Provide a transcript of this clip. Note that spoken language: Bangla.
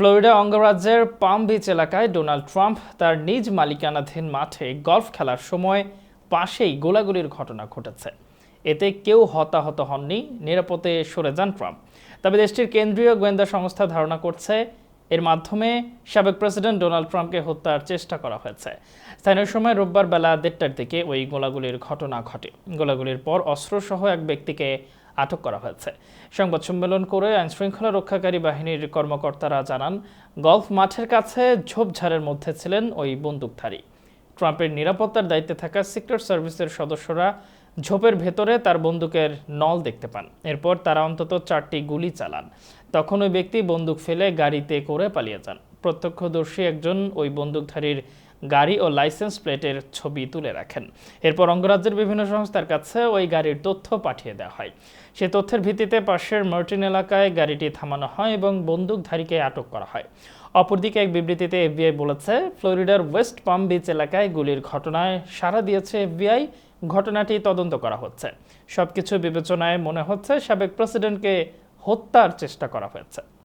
ফ্লোরিডা অঙ্গরাজ্যের পাম বিচ এলাকায় ডোনাল্ড ট্রাম্প তার নিজ মালিকানাধীন মাঠে গলফ খেলার সময় পাশেই গোলাগুলির ঘটনা ঘটেছে। এতে কেউ হতাহত হননি, নিরাপদে সরে যান ট্রাম্প। তবে দেশটির কেন্দ্রীয় গোয়েন্দা সংস্থা ধারণা করছে, এর মাধ্যমে সাবেক প্রেসিডেন্ট ডোনাল্ড ট্রাম্পকে হত্যার চেষ্টা করা হয়েছে। স্থানীয় সময় রোববার বেলা দেড়টার দিকে ওই গোলাগুলির ঘটনা ঘটে। গোলাগুলির পর অস্ত্রসহ এক ব্যক্তিকে আটক করা হয়েছে। সংবাদ সম্মেলন করে আইনশৃঙ্খলা রক্ষাকারী বাহিনীর কর্মকর্তারা জানান, গলফ মাঠের কাছে ঝোপঝাড়ের মধ্যে ছিলেন ওই বন্দুকধারী। ট্রাম্পের নিরাপত্তার দায়িত্বে থাকা সিক্রেট সার্ভিসের সদস্যরা ঝোপের ভেতরে তার বন্দুকের নল দেখতে পান। এরপর তারা অন্তত চারটি গুলি চালান। তখন ওই ব্যক্তি বন্দুক ফেলে গাড়িতে করে পালিয়ে যান। প্রত্যক্ষদর্শী একজন ওই বন্দুকধারীর গাড়ি ও লাইসেন্স প্লেটের ছবি তুলে রাখেন। এরপর অঙ্গরাজ্যের বিভিন্ন সংস্থার কাছে ওই গাড়ির তথ্য পাঠিয়ে দেওয়া হয়। সে তথ্যের ভিত্তিতে পাশের মার্টিন এলাকায় গাড়িটি থামানো হয় এবং বন্দুকধারীকে আটক করা হয়। অপরদিকে এক বিবৃতিতে এফবিআই বলেছে, ফ্লোরিডার ওয়েস্ট পাম বিচ এলাকায় গুলির ঘটনায় সাড়া দিয়েছে এফবিআই। ঘটনাটি তদন্ত করা হচ্ছে। সবকিছু বিবেচনায় মনে হচ্ছে, সাবেক প্রেসিডেন্টকে হত্যার চেষ্টা করা হয়েছে।